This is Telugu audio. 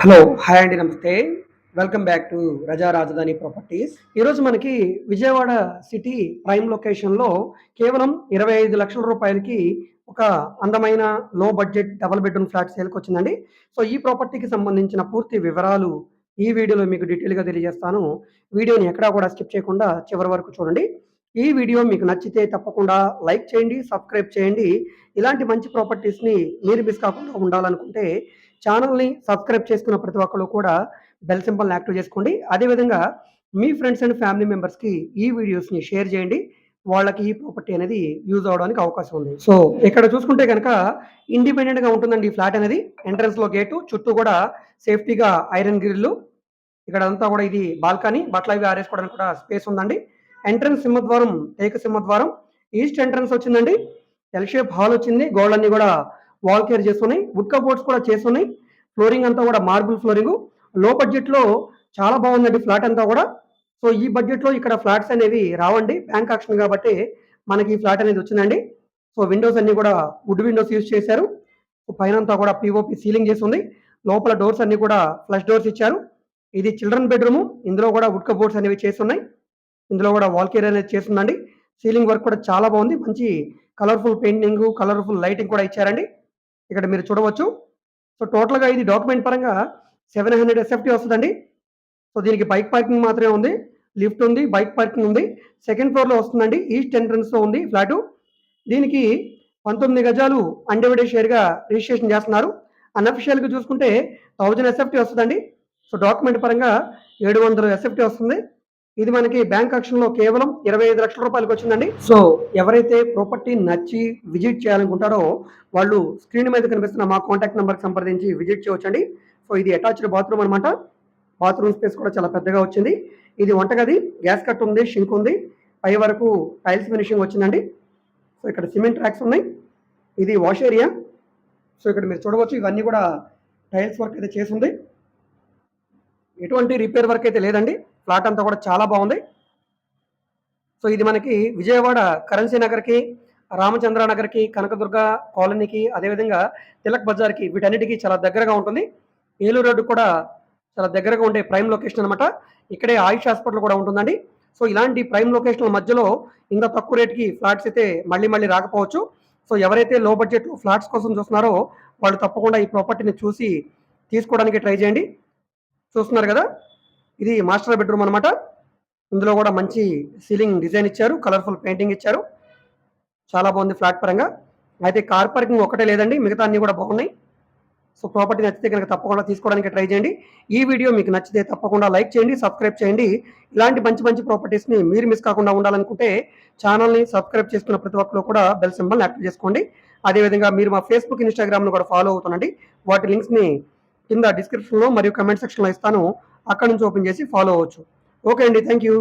హలో హాయ్ అండి నమస్తే. వెల్కమ్ బ్యాక్ టు రజా రాజధాని ప్రాపర్టీస్. ఈరోజు మనకి విజయవాడ సిటీ ప్రైమ్ లొకేషన్లో కేవలం ఇరవై ఐదు లక్షల రూపాయలకి ఒక అందమైన లో బడ్జెట్ డబుల్ బెడ్రూమ్ ఫ్లాట్ సేల్కి వచ్చిందండి. సో ఈ ప్రాపర్టీకి సంబంధించిన పూర్తి వివరాలు ఈ వీడియోలో మీకు డీటెయిల్గా తెలియజేస్తాను. వీడియోని ఎక్కడా కూడా స్కిప్ చేయకుండా చివరి వరకు చూడండి. ఈ వీడియో మీకు నచ్చితే తప్పకుండా లైక్ చేయండి సబ్స్క్రైబ్ చేయండి. ఇలాంటి మంచి ప్రాపర్టీస్ని మీరు మిస్ కాకుండా ఉండాలనుకుంటే ఛానల్ని సబ్స్క్రైబ్ చేసుకున్న ప్రతి ఒక్కరు కూడా బెల్ సింబల్ని యాక్టివ్ చేసుకోండి. అదేవిధంగా మీ ఫ్రెండ్స్ అండ్ ఫ్యామిలీ మెంబర్స్కి ఈ వీడియోస్ని షేర్ చేయండి. వాళ్ళకి ఈ ప్రాపర్టీ అనేది యూజ్ అవడానికి అవకాశం ఉంది. సో ఇక్కడ చూసుకుంటే కనుక ఇండిపెండెంట్గా ఉంటుందండి ఈ ఫ్లాట్ అనేది. ఎంట్రన్స్లో గేటు చుట్టూ కూడా సేఫ్టీగా ఐరన్ గ్రిల్లు. ఇక్కడ అంతా కూడా ఇది బాల్కనీ బట్టలు అవి ఆరేసుకోవడానికి కూడా స్పేస్ ఉందండి. ఎంట్రన్స్ సింహద్వారం టేక సింహద్వారం ఈస్ట్ ఎంట్రన్స్ వచ్చిందండి. ఎల్ షేప్ హాల్ వచ్చింది. గోల్డ్ అన్ని కూడా వాల్ కేర్ చేస్తున్నాయి వుడ్ కబోర్డ్స్ కూడా చేస్తున్నాయి. ఫ్లోరింగ్ అంతా కూడా మార్బుల్ ఫ్లోరింగ్లో బడ్జెట్లో చాలా బాగుందండి ఫ్లాట్ అంతా కూడా. సో ఈ బడ్జెట్లో ఇక్కడ ఫ్లాట్స్ అనేవి రావండి. బ్యాంక్ ఆక్షన్ కాబట్టి మనకి ఈ ఫ్లాట్ అనేది వచ్చిందండి. సో విండోస్ అన్ని కూడా వుడ్ విండోస్ యూజ్ చేశారు. పైన అంతా కూడా పిఓపి సీలింగ్ చేసి ఉంది లోపల డోర్స్ అన్ని కూడా ఫ్లష్ డోర్స్ ఇచ్చారు. ఇది చిల్డ్రన్ బెడ్రూమ్ ఇందులో కూడా వుడ్ కబోర్డ్స్ అనేవి చేసి ఉన్నాయి ఇందులో కూడా వాల్ కేర్ అనేది చేస్తుందండి. సీలింగ్ వర్క్ కూడా చాలా బాగుంది. మంచి కలర్ఫుల్ పెయింటింగ్ కలర్ఫుల్ లైటింగ్ కూడా ఇచ్చారండి. ఇక్కడ మీరు చూడవచ్చు. సో టోటల్గా ఇది డాక్యుమెంట్ పరంగా సెవెన్ హండ్రెడ్ ఎస్ఎఫ్టీ వస్తుందండి. సో దీనికి బైక్ పార్కింగ్ మాత్రమే ఉంది. లిఫ్ట్ ఉంది బైక్ పార్కింగ్ ఉంది. సెకండ్ ఫ్లోర్లో వస్తుందండి. ఈస్ట్ ఎంట్రన్స్లో ఉంది ఫ్లాటు దీనికి పంతొమ్మిది గజాలు అన్డివైడెడ్ షేర్గా రిజిస్ట్రేషన్ చేస్తున్నారు. అన్అఫిషియల్గా చూసుకుంటే థౌజండ్ ఎస్ఎఫ్టీ వస్తుందండి. సో డాక్యుమెంట్ పరంగా ఏడు వందల ఎస్ఎఫ్టీ వస్తుంది. ఇది మనకి బ్యాంక్ ఆక్షన్లో కేవలం ఇరవై ఐదు లక్షల రూపాయలకి వచ్చిందండి. సో ఎవరైతే ప్రాపర్టీ నచ్చి విజిట్ చేయాలనుకుంటారో వాళ్ళు స్క్రీన్ మీద కనిపిస్తున్న మా కాంటాక్ట్ నెంబర్కి సంప్రదించి విజిట్ చేయవచ్చండి. సో ఇది అటాచ్డ్ బాత్రూమ్ అనమాట బాత్రూమ్ స్పేస్ కూడా చాలా పెద్దగా వచ్చింది. ఇది వంటగది గ్యాస్ కట్ ఉంది షింక్ ఉంది. పై వరకు టైల్స్ ఫినిషింగ్ వచ్చిందండి. సో ఇక్కడ సిమెంట్ ట్రాక్స్ ఉన్నాయి. ఇది వాష్ ఏరియా సో ఇక్కడ మీరు చూడవచ్చు ఇవన్నీ కూడా టైల్స్ వర్క్ అయితే చేసి ఉంది ఎటువంటి రిపేర్ వర్క్ అయితే లేదండి. ఫ్లాట్ అంతా కూడా చాలా బాగుంది. సో ఇది మనకి విజయవాడ కరెన్సీ నగర్కి రామచంద్ర నగర్కి కనకదుర్గ కాలనీకి అదేవిధంగా తిలక్ బజార్కి వీటన్నిటికీ చాలా దగ్గరగా ఉంటుంది. ఏలూరు రోడ్డు కూడా చాలా దగ్గరగా ఉండే ప్రైమ్ లొకేషన్ అనమాట ఇక్కడే ఆయుష్ హాస్పిటల్ కూడా ఉంటుందండి. సో ఇలాంటి ప్రైమ్ లొకేషన్ల మధ్యలో ఇంకా తక్కువ రేట్కి ఫ్లాట్స్ అయితే మళ్ళీ మళ్ళీ రాకపోవచ్చు. సో ఎవరైతే లో బడ్జెట్ ఫ్లాట్స్ కోసం చూస్తున్నారో వాళ్ళు తప్పకుండా ఈ ప్రాపర్టీని చూసి తీసుకోవడానికి ట్రై చేయండి. చూస్తున్నారు కదా? ఇది మాస్టర్ బెడ్రూమ్ అనమాట ఇందులో కూడా మంచి సీలింగ్ డిజైన్ ఇచ్చారు కలర్ఫుల్ పెయింటింగ్ ఇచ్చారు. చాలా బాగుంది ఫ్లాట్ పరంగా. అయితే కార్ పార్కింగ్ ఒకటే లేదండి మిగతా అన్ని కూడా బాగున్నాయి. సో ప్రాపర్టీ నచ్చితే కనుక తప్పకుండా తీసుకోవడానికి ట్రై చేయండి. ఈ వీడియో మీకు నచ్చితే తప్పకుండా లైక్ చేయండి సబ్స్క్రైబ్ చేయండి. ఇలాంటి మంచి మంచి ప్రాపర్టీస్ని మీరు మిస్ కాకుండా ఉండాలనుకుంటే ఛానల్ని సబ్స్క్రైబ్ చేసుకున్న ప్రతి ఒక్కరు కూడా బెల్ సింబల్ని యాక్టివ్ చేసుకోండి. అదేవిధంగా మీరు మా ఫేస్బుక్ ఇన్స్టాగ్రామ్ను కూడా ఫాలో అవుతుండండి. వాటి లింక్స్ని కింద డిస్క్రిప్షన్లో మరియు కమెంట్ సెక్షన్లో ఇస్తాను. అక్కడ నుంచి ఓపెన్ చేసి ఫాలో అవ్వచ్చు. ఓకే అండి థ్యాంక్ యూ